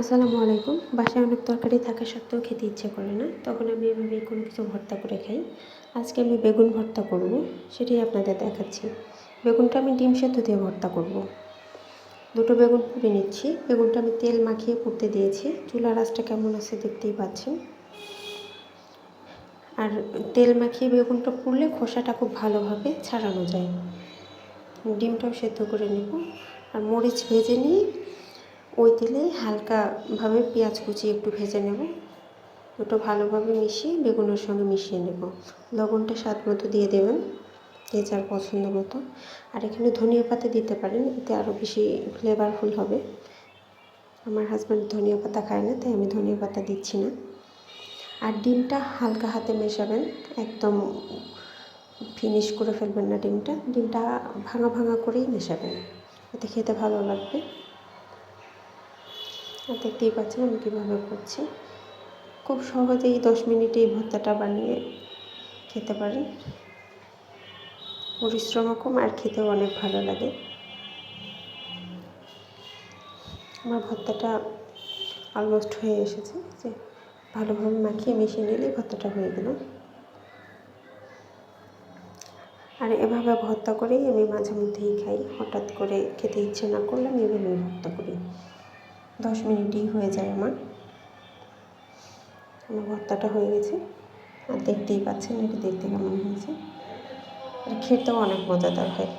আসসালামু আলাইকুম। বাসায় অনেক তরকারি থাকা সত্ত্বেও খেতে ইচ্ছে করে না। তখন আমি এভাবে কোনো কিছু ভর্তা করে খাই। আজকে আমি বেগুন ভর্তা করব, সেটাই আপনাদের দেখাচ্ছি। বেগুনটা আমি ডিম সেদ্ধ দিয়ে ভর্তা করব। দুটো বেগুন পুড়ে নিচ্ছি। বেগুনটা আমি তেল মাখিয়ে পুড়তে দিয়েছি। চুলার আঁচটা কেমন আছে দেখতেই পাচ্ছেন। আর তেল মাখিয়ে বেগুনটা পুড়লে খোসাটা খুব ভালোভাবে ছাড়ানো যায়। ডিমটাও সেদ্ধ করে নেব। আর মরিচ ভেজে নিয়ে ওই তেলে হালকাভাবে পেঁয়াজ কুচি একটু ভেজে নেব। দুটো ভালোভাবে মিশিয়ে বেগুনের সঙ্গে মিশিয়ে নেব। লবণটা স্বাদ মতো দিয়ে দেবেন, যে যার পছন্দ মতো। আর এখানে ধনিয়া পাতা দিতে পারেন, এতে আরও বেশি ফ্লেভারফুল হবে। আমার হাজব্যান্ড ধনিয়া পাতা খায় না, তাই আমি ধনিয়া পাতা দিচ্ছি না। আর ডিমটা হালকা হাতে মেশাবেন, একদম ফিনিশ করে ফেলবেন না ডিমটা। ডিমটা ভাঙা ভাঙা করেই মেশাবেন, এতে খেতে ভালো লাগবে। দেখতেই পাচ্ছেন আমি কীভাবে করছি। খুব সহজেই দশ মিনিটেই ভর্তাটা বানিয়ে খেতে পারেন পরিশ্রমও কম আর খেতেও অনেক ভালো লাগে। আমার ভর্তাটা অলমোস্ট হয়ে এসেছে। যে ভালোভাবে মাখিয়ে মিশিয়ে নিলেই ভর্তাটা হয়ে গেল। আর এভাবে ভর্তা করেই আমি মাঝে মধ্যেই খাই। হঠাৎ করে খেতে ইচ্ছে না করলে আমি এভাবে ভর্তা করি। দশ মিনিটই হয়ে যায় আমার। আমার ভর্তাটা হয়ে গেছে। আর দেখতেই পাচ্ছেন, এটা দেখতে কেমন হয়েছে। খেতেও অনেক মজাদার হয়।